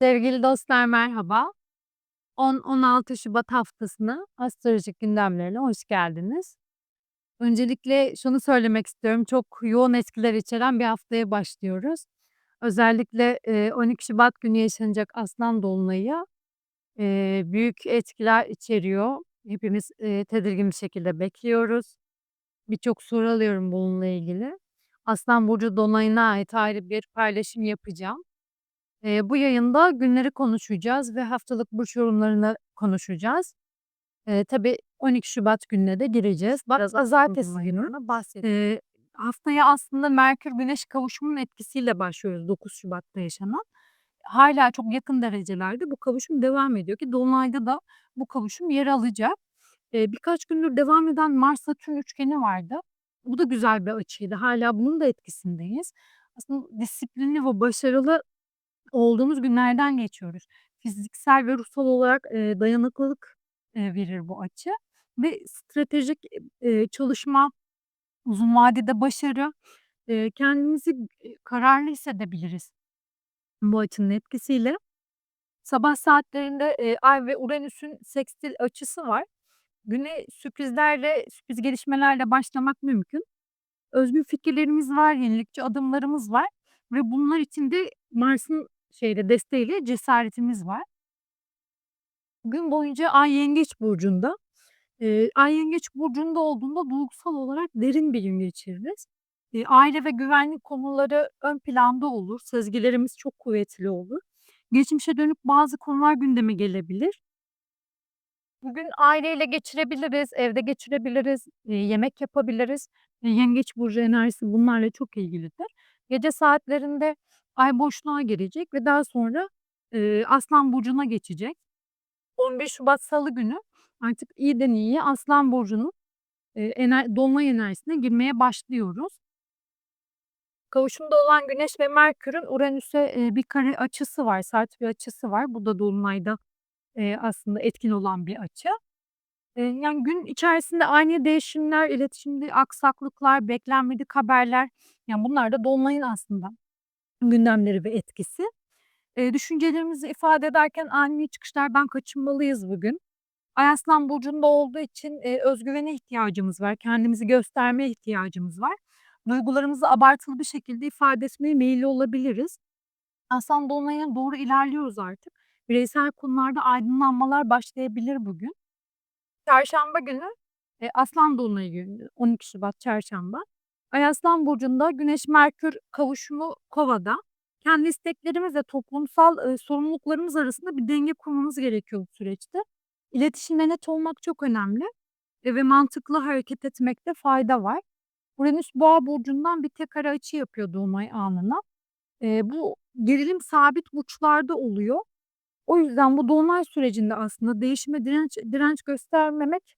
Sevgili dostlar merhaba. 10-16 Şubat haftasına astrolojik gündemlerine hoş geldiniz. Öncelikle şunu söylemek istiyorum. Çok yoğun etkiler içeren bir haftaya başlıyoruz. Özellikle, eee, 12 Şubat günü yaşanacak Aslan dolunayı, eee, büyük etkiler içeriyor. Hepimiz, eee, tedirgin bir şekilde bekliyoruz. Birçok soru alıyorum bununla ilgili. Aslan burcu dolunayına ait ayrı bir paylaşım yapacağım. Eee, bu yayında günleri konuşacağız ve haftalık burç yorumlarını konuşacağız. Eee, tabii 12 Şubat gününe de gireceğiz. Biraz pazartesi günü eee, haftaya aslında Merkür Güneş kavuşumunun etkisiyle başlıyoruz 9 Şubat'ta yaşanan. Hâlâ çok yakın derecelerde bu kavuşum devam ediyor ki dolunayda da bu kavuşum yer alacak. Eee, birkaç gündür devam eden Mars-Satürn üçgeni vardı. Bu da güzel bir açıydı. Hâlâ bunun da etkisindeyiz. Aslında disiplinli ve başarılı olduğumuz günlerden geçiyoruz. Fiziksel ve ruhsal olarak, eee, dayanıklılık, eee, verir bu açı ve stratejik, eee, çalışma, uzun vadede başarı, eee, kendimizi, kararlı hissedebiliriz bu açının etkisiyle. Sabah saatlerinde, eee, Ay ve Uranüs'ün sekstil açısı var. Güne sürprizlerle, sürpriz gelişmelerle başlamak mümkün. Özgün fikirlerimiz var, yenilikçi adımlarımız var ve bunlar için de Mars'ın şeyde desteğiyle cesaretimiz var. Gün boyunca Ay Yengeç burcunda. Eee, Ay Yengeç burcunda olduğunda duygusal olarak derin bir gün geçiririz. Eee, aile ve güvenlik konuları ön planda olur. Sezgilerimiz çok kuvvetli olur. Geçmişe dönük bazı konular gündeme gelebilir. Bugün aileyle geçirebiliriz, evde geçirebiliriz, eee, yemek yapabiliriz. Eee, Yengeç burcu enerjisi bunlarla çok ilgilidir. Gece saatlerinde Ay boşluğa girecek ve daha sonra, eee, Aslan burcuna geçecek. 11 Şubat Salı günü artık iyiden iyiye Aslan burcunun, eee, ener dolunay enerjisine girmeye başlıyoruz. Kavuşumda olan Güneş ve Merkür'ün Uranüs'e, eee, bir kare açısı var, sert bir açısı var. Bu da dolunayda, eee, aslında etkin olan bir açı. Eee, yani gün içerisinde ani değişimler, iletişimde aksaklıklar, beklenmedik haberler, yani bunlar da dolunayın aslında gündemleri ve etkisi. Eee, düşüncelerimizi ifade ederken ani çıkışlardan kaçınmalıyız bugün. Ay Aslan burcunda olduğu için, eee, öz güvene ihtiyacımız var. Kendimizi göstermeye ihtiyacımız var. Duygularımızı abartılı bir şekilde ifade etmeye meyilli olabiliriz. Aslan dolunayına doğru ilerliyoruz artık. Bireysel konularda aydınlanmalar başlayabilir bugün. Çarşamba günü, eee, Aslan dolunayı günü, 12 Şubat çarşamba. Ay Aslan burcunda Güneş Merkür kavuşumu Kova'da. Kendi isteklerimiz ve toplumsal, eee, sorumluluklarımız arasında bir denge kurmamız gerekiyor bu süreçte. İletişimde net olmak çok önemli, eee, ve mantıklı hareket etmekte fayda var. Uranüs Boğa burcundan bir tek kare açı yapıyor dolunay anına. Eee, bu gerilim sabit burçlarda oluyor. O yüzden bu dolunay sürecinde aslında değişime direnç direnç göstermemek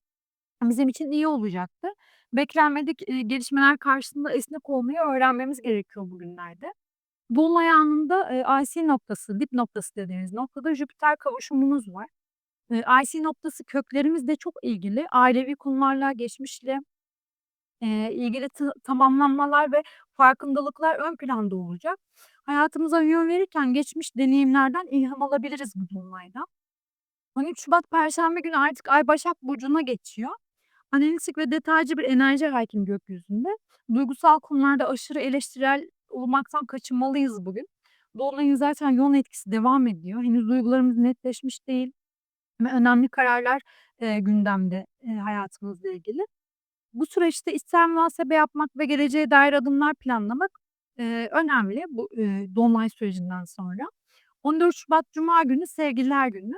bizim için iyi olacaktır. Beklenmedik, eee, gelişmeler karşısında esnek olmayı öğrenmemiz gerekiyor bugünlerde. Dolunay anında, eee, IC noktası, dip noktası dediğimiz noktada Jüpiter kavuşumumuz var. Eee, IC noktası köklerimizle çok ilgili. Ailevi konularla, geçmişle, eee, ilgili tı tamamlanmalar ve farkındalıklar ön planda olacak. Hayatımıza yön verirken geçmiş deneyimlerden ilham alabiliriz bu dolunayda. 13 Şubat perşembe günü artık Ay Başak burcuna geçiyor. Analitik ve detaycı bir enerji hâkim gökyüzünde. Duygusal konularda aşırı eleştirel olmaktan kaçınmalıyız bugün. Dolunayın zaten yoğun etkisi devam ediyor. Henüz duygularımız netleşmiş değil ve önemli kararlar, eee, gündemde, eee, hayatımızla ilgili. Bu süreçte içsel muhasebe yapmak ve geleceğe dair adımlar planlamak, eee, önemli bu, eee, dolunay sürecinden sonra. 14 Şubat Cuma günü Sevgililer Günü.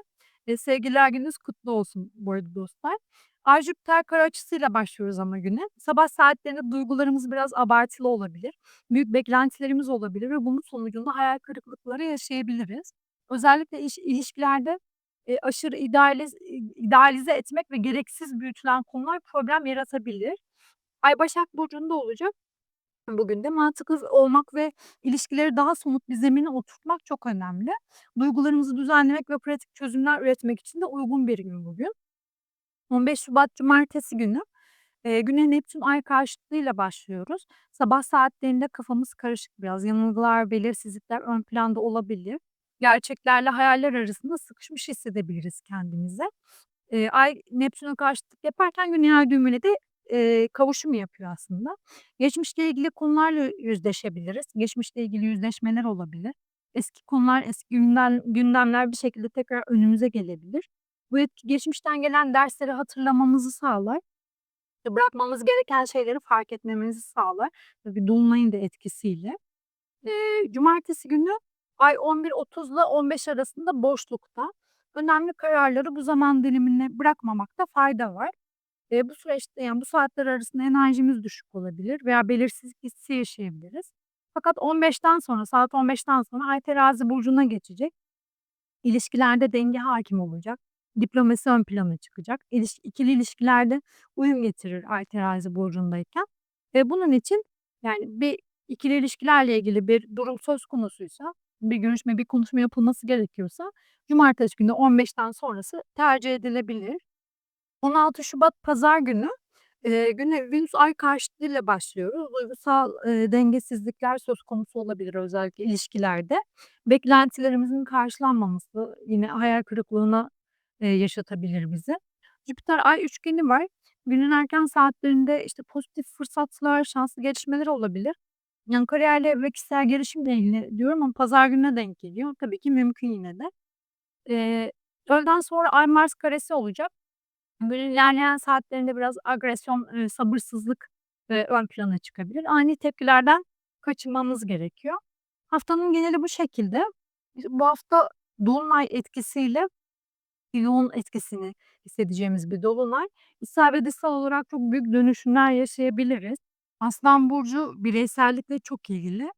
Eee, Sevgililer Gününüz kutlu olsun bu arada dostlar. Ay Jüpiter kare açısıyla başlıyoruz ama güne. Sabah saatlerinde duygularımız biraz abartılı olabilir. Büyük beklentilerimiz olabilir ve bunun sonucunda hayal kırıklıkları yaşayabiliriz. Özellikle iş ilişkilerde, eee, aşırı idealiz idealize etmek ve gereksiz büyütülen konular problem yaratabilir. Ay Başak burcunda olacak. Bugün de mantıklı olmak ve ilişkileri daha somut bir zemine oturtmak çok önemli. Duygularımızı düzenlemek ve pratik çözümler üretmek için de uygun bir gün bugün. 15 Şubat Cumartesi günü, eee, güne Neptün Ay karşıtlığıyla başlıyoruz. Sabah saatlerinde kafamız karışık biraz. Yanılgılar, belirsizlikler ön planda olabilir. gerçeklerle hayaller arasında sıkışmış hissedebiliriz kendimizi. Eee, Ay Neptün'e karşıtlık yaparken Güney ay düğümüyle de, eee, kavuşum yapıyor aslında. Geçmişle ilgili konularla yüzleşebiliriz. Geçmişle ilgili yüzleşmeler olabilir. Eski konular, eski gündem gündemler bir şekilde tekrar önümüze gelebilir. Bu geçmişten gelen dersleri hatırlamamızı sağlar bırakmamız gereken şeyleri fark etmemizi sağlar. Tabii dolunayın da etkisiyle. Eee, cumartesi günü ay 11.30'la 15 arasında boşlukta. Önemli kararları bu zaman dilimine bırakmamakta fayda var. Eee, bu süreçte, yani, bu saatler arasında enerjimiz düşük olabilir veya belirsizlik hissi yaşayabiliriz. Fakat 15'ten sonra, saat 15'ten sonra ay Terazi burcuna geçecek. İlişkilerde denge hâkim olacak. Diplomasi ön plana çıkacak. İliş ikili ilişkilerde uyum getirir ay Terazi burcundayken. Ve bunun için, yani, bir ikili ilişkilerle ilgili bir durum söz konusuysa, bir görüşme, bir konuşma yapılması gerekiyorsa cumartesi günü 15'ten sonrası tercih edilebilir. 16 Şubat pazar günü, eee, güne Venüs ay karşıtıyla başlıyoruz. Duygusal, eee, dengesizlikler söz konusu olabilir özellikle ilişkilerde. Beklentilerimizin karşılanmaması yine hayal kırıklığına, eee, yaşatabilir bizi. Jüpiter ay üçgeni var. Günün erken saatlerinde, işte, pozitif fırsatlar, şanslı gelişmeler olabilir. Yani, kariyerle ve kişisel gelişimle ilgili diyorum ama pazar gününe denk geliyor. Tabii ki mümkün yine de. Eee, öğleden sonra ay Mars karesi olacak. Günün ilerleyen saatlerinde biraz agresyon, eee, sabırsızlık, eee, ön plana çıkabilir. Ani tepkilerden kaçınmamız gerekiyor. Haftanın geneli bu şekilde. Bu hafta dolunay etkisiyle yoğun etkisini hissedeceğimiz bir dolunay. Dışsal olarak çok büyük dönüşümler yaşayabiliriz. Aslan burcu bireysellikle çok ilgili.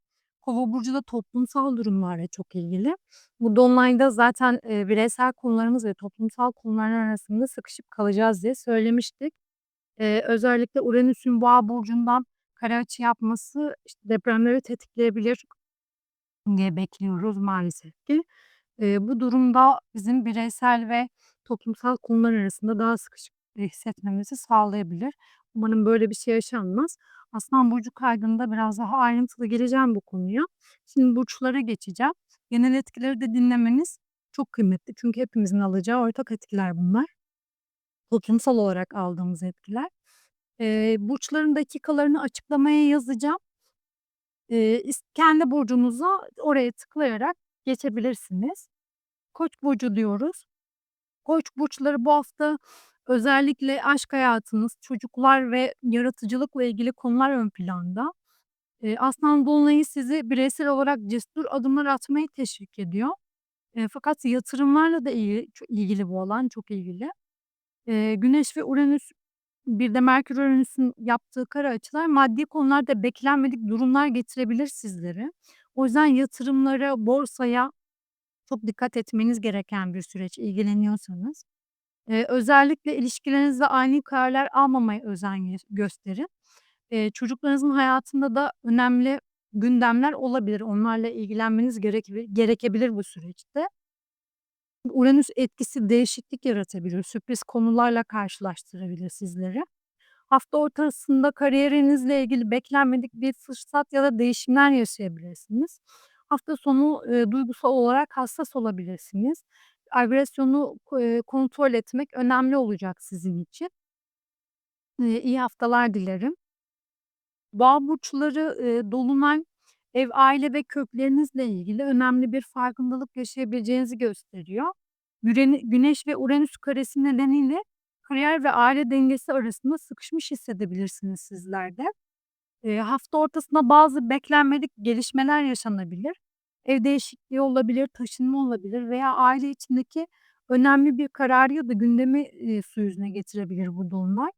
Kova burcu da toplumsal durumlarla çok ilgili. Bu dolunayda zaten, eee, bireysel konularımız ve toplumsal konular arasında sıkışıp kalacağız diye söylemiştik. Eee, özellikle Uranüs'ün Boğa burcundan kare açı yapması, işte, depremleri tetikleyebilir diye bekliyoruz maalesef ki. Eee, bu durumda bizim bireysel ve toplumsal konular arasında daha sıkışık hissetmemizi sağlayabilir. Umarım böyle bir şey yaşanmaz. Aslan burcu kaydında biraz daha ayrıntılı geleceğim bu konuya. Şimdi burçlara geçeceğim. Genel etkileri de dinlemeniz çok kıymetli. Çünkü hepimizin alacağı ortak etkiler bunlar. Toplumsal olarak aldığımız etkiler. Eee, burçların dakikalarını açıklamaya yazacağım. Eee, kendi burcunuza oraya tıklayarak geçebilirsiniz. Koç burcu diyoruz. Koç burçları bu hafta özellikle aşk hayatınız, çocuklar ve yaratıcılıkla ilgili konular ön planda. Eee, Aslan dolunayı sizi bireysel olarak cesur adımlar atmaya teşvik ediyor. Eee, fakat yatırımlarla da ilgili ço ilgili bu alan, çok ilgili. Eee, Güneş ve Uranüs, bir de Merkür Uranüs'ün yaptığı kare açılar maddi konularda beklenmedik durumlar getirebilir sizlere. O yüzden yatırımlara, borsaya çok dikkat etmeniz gereken bir süreç ilgileniyorsanız. Eee, özellikle ilişkilerinizde ani kararlar almamaya özen gösterin. Eee, çocuklarınızın hayatında da önemli gündemler olabilir. Onlarla ilgilenmeniz gerekebi gerekebilir bu süreçte. Uranüs etkisi değişiklik yaratabilir. Sürpriz konularla karşılaştırabilir sizleri. Hafta ortasında kariyerinizle ilgili beklenmedik bir fırsat ya da değişimler yaşayabilirsiniz. Hafta sonu, eee, duygusal olarak hassas olabilirsiniz. Agresyonu eee, kontrol etmek önemli olacak sizin için. Eee, iyi haftalar dilerim. Boğa burçları, eee, dolunay ev, aile ve köklerinizle ilgili önemli bir farkındalık yaşayabileceğinizi gösteriyor. Güneş ve Uranüs karesi nedeniyle kariyer ve aile dengesi arasında sıkışmış hissedebilirsiniz sizler de. Eee, hafta ortasında bazı beklenmedik gelişmeler yaşanabilir. Ev değişikliği olabilir, taşınma olabilir veya aile içindeki önemli bir kararı ya da gündemi, eee, su yüzüne getirebilir bu dolunay.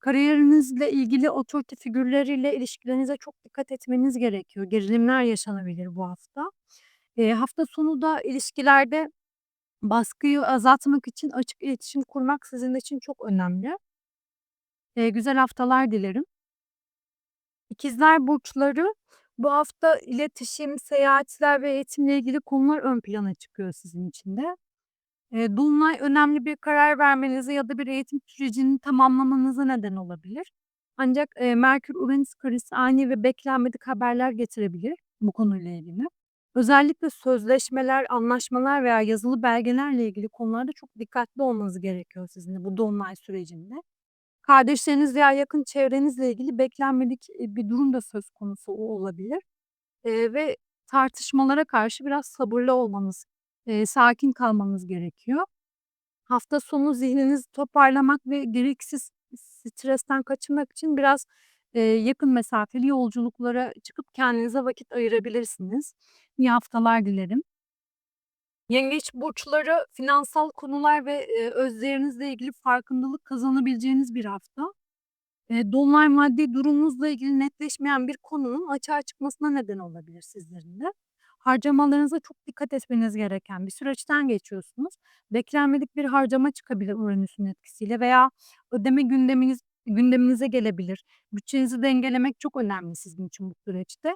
Kariyerinizle ilgili otorite figürleriyle ilişkilerinize çok dikkat etmeniz gerekiyor. Gerilimler yaşanabilir bu hafta. Eee, hafta sonu da ilişkilerde baskıyı azaltmak için açık iletişim kurmak sizin için çok önemli. Eee, güzel haftalar dilerim. İkizler burçları bu hafta iletişim, seyahatler ve eğitimle ilgili konular ön plana çıkıyor sizin için de. Eee, dolunay önemli bir karar vermenize ya da bir eğitim sürecini tamamlamanıza neden olabilir. Ancak, eee, Merkür Uranüs karesi ani ve beklenmedik haberler getirebilir bu konuyla ilgili. Özellikle sözleşmeler, anlaşmalar veya yazılı belgelerle ilgili konularda çok dikkatli olmanız gerekiyor sizin de bu dolunay sürecinde. Kardeşleriniz veya yakın çevrenizle ilgili beklenmedik, bir durum da söz konusu olabilir, eee, ve tartışmalara karşı biraz sabırlı olmanız, eee, sakin kalmanız gerekiyor. Hafta sonu zihninizi toparlamak ve gereksiz stresten kaçınmak için biraz, eee, yakın mesafeli yolculuklara çıkıp kendinize vakit ayırabilirsiniz. İyi haftalar dilerim. Yengeç burçları finansal konular ve, eee, özlerinizle ilgili farkındalık kazanabileceğiniz bir hafta. Eee, dolunay maddi durumunuzla ilgili netleşmeyen bir konunun açığa çıkmasına neden olabilir sizlerin de. Harcamalarınıza çok dikkat etmeniz gereken bir süreçten geçiyorsunuz. Beklenmedik bir harcama çıkabilir Uranüs'ün etkisiyle veya ödeme gündeminiz gündeminize gelebilir. Bütçenizi dengelemek çok önemli sizin için bu süreçte.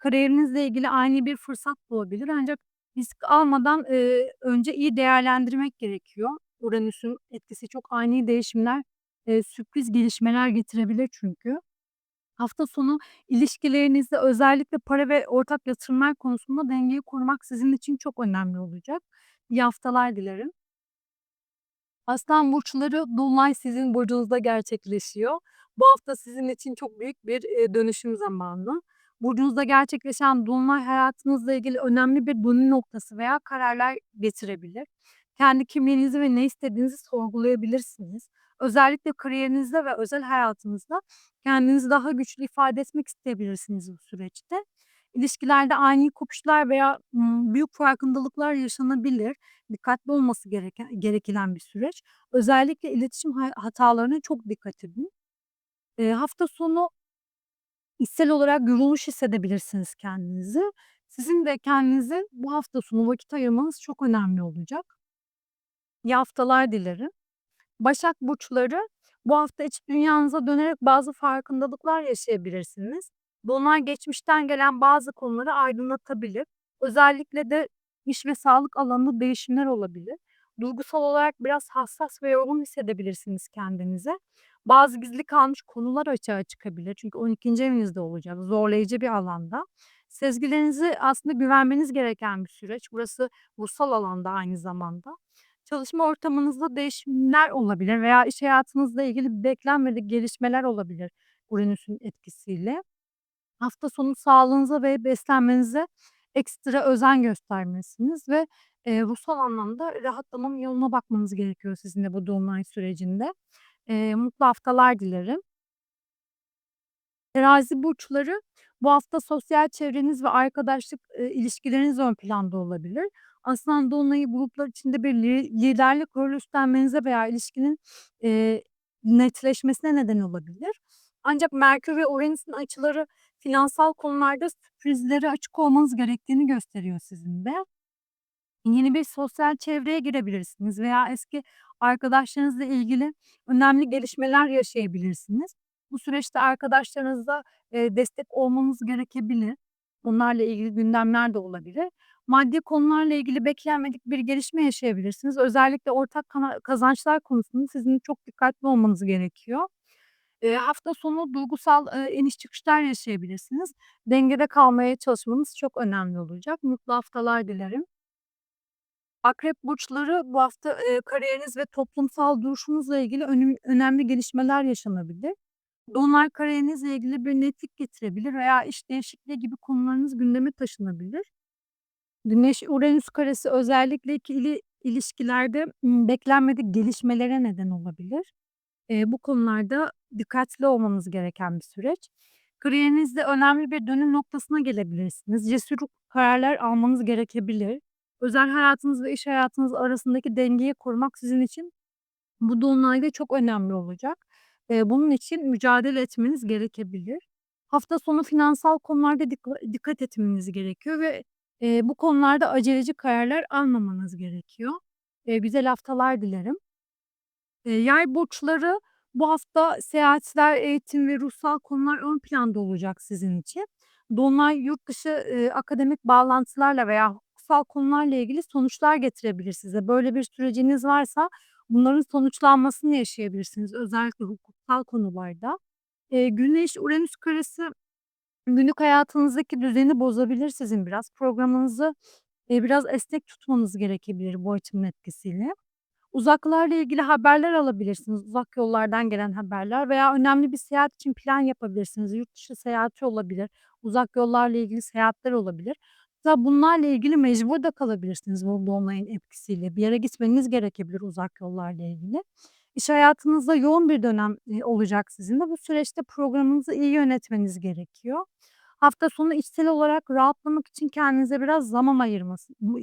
Kariyerinizle ilgili ani bir fırsat doğabilir ancak risk almadan, eee, önce iyi değerlendirmek gerekiyor. Uranüs'ün etkisi çok ani değişimler Eee, sürpriz gelişmeler getirebilir çünkü. Hafta sonu ilişkilerinizde özellikle para ve ortak yatırımlar konusunda dengeyi korumak sizin için çok önemli olacak. İyi haftalar dilerim. Aslan burçları dolunay sizin burcunuzda gerçekleşiyor. Bu hafta sizin için çok büyük bir, dönüşüm zamanı. Burcunuzda gerçekleşen dolunay hayatınızla ilgili önemli bir dönüm noktası veya kararlar getirebilir. Kendi kimliğinizi ve ne istediğinizi sorgulayabilirsiniz. Özellikle kariyerinizde ve özel hayatınızda kendinizi daha güçlü ifade etmek isteyebilirsiniz bu süreçte. İlişkilerde ani kopuşlar veya, büyük farkındalıklar yaşanabilir. Dikkatli olması gereken gerekilen bir süreç. Özellikle iletişim ha hatalarına çok dikkat edin. Eee, hafta sonu içsel olarak yorulmuş hissedebilirsiniz kendinizi. Sizin de kendinize bu hafta sonu vakit ayırmanız çok önemli olacak. İyi haftalar dilerim. Başak burçları bu hafta iç dünyanıza dönerek bazı farkındalıklar yaşayabilirsiniz. Bunlar geçmişten gelen bazı konuları aydınlatabilir. Özellikle de iş ve sağlık alanında değişimler olabilir. Duygusal olarak biraz hassas ve yorgun hissedebilirsiniz kendinize. Bazı gizli kalmış konular açığa çıkabilir. Çünkü 12. evinizde olacak. Zorlayıcı bir alanda. Sezgilerinizi aslında güvenmeniz gereken bir süreç. Burası ruhsal alanda aynı zamanda. Çalışma ortamınızda değişimler olabilir veya iş hayatınızla ilgili beklenmedik gelişmeler olabilir Uranüs'ün etkisiyle. Hafta sonu sağlığınıza ve beslenmenize ekstra özen göstermelisiniz ve, eee, ruhsal anlamda rahatlamanın yoluna bakmanız gerekiyor sizin de bu dolunay sürecinde. Eee, mutlu haftalar dilerim. Terazi burçları bu hafta sosyal çevreniz ve arkadaşlık, eee, ilişkileriniz ön planda olabilir. Aslında dolunayı gruplar içinde bir li liderlik rolü üstlenmenize veya ilişkinin, eee, netleşmesine neden olabilir. Ancak Merkür ve Uranüs'ün açıları finansal konularda sürprizlere açık olmanız gerektiğini gösteriyor sizin de. Yeni bir sosyal çevreye girebilirsiniz veya eski arkadaşlarınızla ilgili önemli gelişmeler yaşayabilirsiniz. Bu süreçte arkadaşlarınıza, destek olmanız gerekebilir. Onlarla ilgili gündemler de olabilir. Maddi konularla ilgili beklenmedik bir gelişme yaşayabilirsiniz. Özellikle ortak kazançlar konusunda sizin çok dikkatli olmanız gerekiyor. Eee, hafta sonu duygusal, eee, iniş çıkışlar yaşayabilirsiniz. Dengede kalmaya çalışmanız çok önemli olacak. Mutlu haftalar dilerim. Akrep burçları bu hafta, eee, kariyeriniz ve toplumsal duruşunuzla ilgili önüm önemli gelişmeler yaşanabilir. Dolunay kariyerinizle ilgili bir netlik getirebilir veya iş değişikliği gibi konularınız gündeme taşınabilir. Güneş-Uranüs karesi özellikle ikili ilişkilerde, beklenmedik gelişmelere neden olabilir. Eee, bu konularda dikkatli olmanız gereken bir süreç. Kariyerinizde önemli bir dönüm noktasına gelebilirsiniz. Cesur kararlar almanız gerekebilir. Özel hayatınız ve iş hayatınız arasındaki dengeyi korumak sizin için bu dolunayda çok önemli olacak. Bunun için mücadele etmeniz gerekebilir. Hafta sonu finansal konularda dikka dikkat etmeniz gerekiyor ve, bu konularda aceleci kararlar almamanız gerekiyor. Güzel haftalar dilerim. Yay burçları bu hafta seyahatler, eğitim ve ruhsal konular ön planda olacak sizin için. Dolunay yurt dışı, eee, akademik bağlantılarla veya hukuksal konularla ilgili sonuçlar getirebilir size. Böyle bir süreciniz varsa bunların sonuçlanmasını yaşayabilirsiniz özellikle hukuksal konularda. Eee, Güneş-Uranüs karesi Günlük hayatınızdaki düzeni bozabilir sizin biraz. Programınızı, eee, biraz esnek tutmanız gerekebilir bu açının etkisiyle. Uzaklarla ilgili haberler alabilirsiniz. Uzak yollardan gelen haberler veya önemli bir seyahat için plan yapabilirsiniz. Yurt dışı seyahati olabilir, uzak yollarla ilgili seyahatler olabilir. Mesela bunlarla ilgili mecbur da kalabilirsiniz bu dolunayın etkisiyle. Bir yere gitmeniz gerekebilir uzak yollarla ilgili. İş hayatınızda yoğun bir dönem, eee, olacak sizin de. Bu süreçte programınızı iyi yönetmeniz gerekiyor. Hafta sonu içsel olarak rahatlamak için kendinize biraz zaman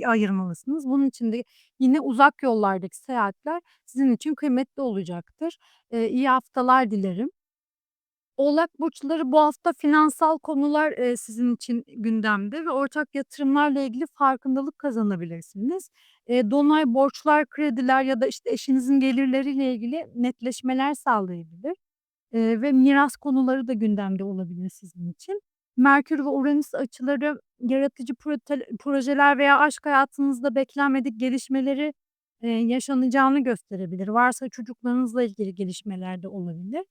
ayırmalısınız. Bunun için de yine uzak yollardaki seyahatler sizin için kıymetli olacaktır. Eee, iyi haftalar dilerim. Oğlak burçları bu hafta finansal konular, eee, sizin için gündemde ve ortak yatırımlarla ilgili farkındalık kazanabilirsiniz. Eee, dolunay borçlar, krediler ya da, işte, eşinizin gelirleriyle ilgili netleşmeler sağlayabilir, eee, ve miras konuları da gündemde olabilir sizin için. Merkür ve Uranüs açıları yaratıcı projeler veya aşk hayatınızda beklenmedik gelişmeleri, eee, yaşanacağını gösterebilir. Varsa çocuklarınızla ilgili gelişmeler de olabilir.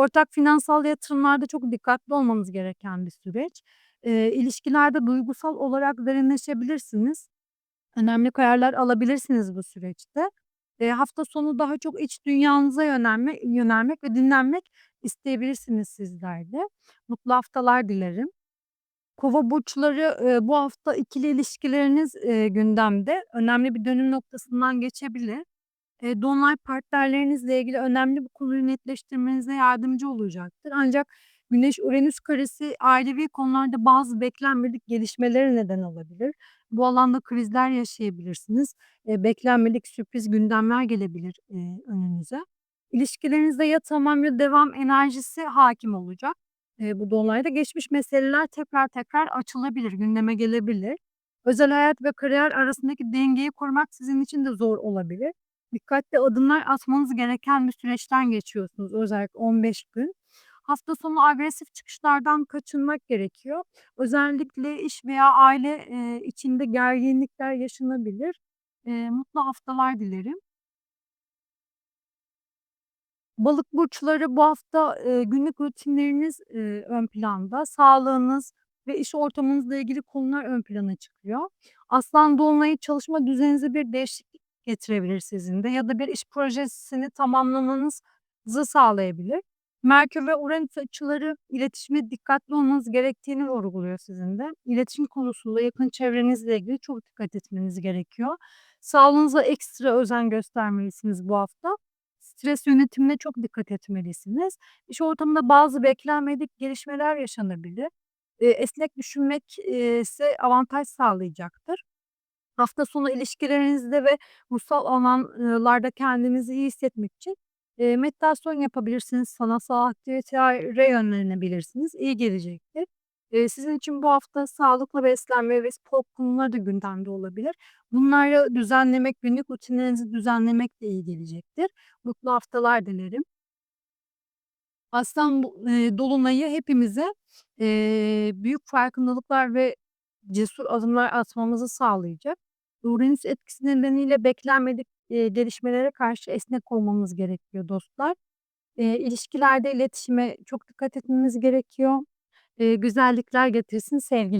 Ortak finansal yatırımlarda çok dikkatli olmanız gereken bir süreç. Eee, ilişkilerde duygusal olarak derinleşebilirsiniz. Önemli kararlar alabilirsiniz bu süreçte. Eee, hafta sonu daha çok iç dünyanıza yönelme yönelmek ve dinlenmek isteyebilirsiniz sizler de. Mutlu haftalar dilerim. Kova burçları, eee, bu hafta ikili ilişkileriniz, eee, gündemde. Önemli bir dönüm noktasından geçebilir. Dolunay partnerlerinizle ilgili önemli bir konuyu netleştirmenize yardımcı olacaktır. Ancak Güneş-Uranüs karesi ailevi konularda bazı beklenmedik gelişmelere neden olabilir. Bu alanda krizler yaşayabilirsiniz. Eee, beklenmedik sürpriz gündemler gelebilir, eee, önünüze. İlişkilerinizde ya tamam ya devam enerjisi hâkim olacak. Eee, bu dolunayda geçmiş meseleler tekrar tekrar açılabilir, gündeme gelebilir. Özel hayat ve kariyer arasındaki dengeyi kurmak sizin için de zor olabilir. Dikkatli adımlar atmanız gereken bir süreçten geçiyorsunuz özellikle 15 gün. Hafta sonu agresif çıkışlardan kaçınmak gerekiyor. Özellikle iş veya aile, eee, içinde gerginlikler yaşanabilir. Eee, mutlu haftalar dilerim. Balık burçları bu hafta, eee, günlük rutinleriniz, eee, ön planda. Sağlığınız ve iş ortamınızla ilgili konular ön plana çıkıyor. Aslan dolunayı çalışma düzeninize bir değişiklik getirebilir sizin de ya da bir iş projesini tamamlamanızı sağlayabilir. Merkür ve Uranüs açıları iletişime dikkatli olmanız gerektiğini vurguluyor sizin de. İletişim konusunda yakın çevrenizle ilgili çok dikkat etmeniz gerekiyor. Sağlığınıza ekstra özen göstermelisiniz bu hafta. Stres yönetimine çok dikkat etmelisiniz. İş ortamında bazı beklenmedik gelişmeler yaşanabilir. Esnek düşünmek, size avantaj sağlayacaktır. Hafta sonu ilişkilerinizde ve ruhsal alanlarda kendinizi iyi hissetmek için, eee, meditasyon yapabilirsiniz, sanatsal aktivitelere yönlenebilirsiniz, iyi gelecektir. Eee, sizin için bu hafta sağlıklı beslenme ve spor konuları da gündemde olabilir. Bunları düzenlemek, günlük rutinlerinizi düzenlemek de iyi gelecektir. Mutlu haftalar dilerim. Aslan eee, dolunayı hepimize, eee, büyük farkındalıklar ve cesur adımlar atmamızı sağlayacak. Uranüs etkisi nedeniyle beklenmedik, eee, gelişmelere karşı esnek olmamız gerekiyor dostlar. Eee, ilişkilerde iletişime çok dikkat etmemiz gerekiyor. Eee, güzellikler getirsin sevgi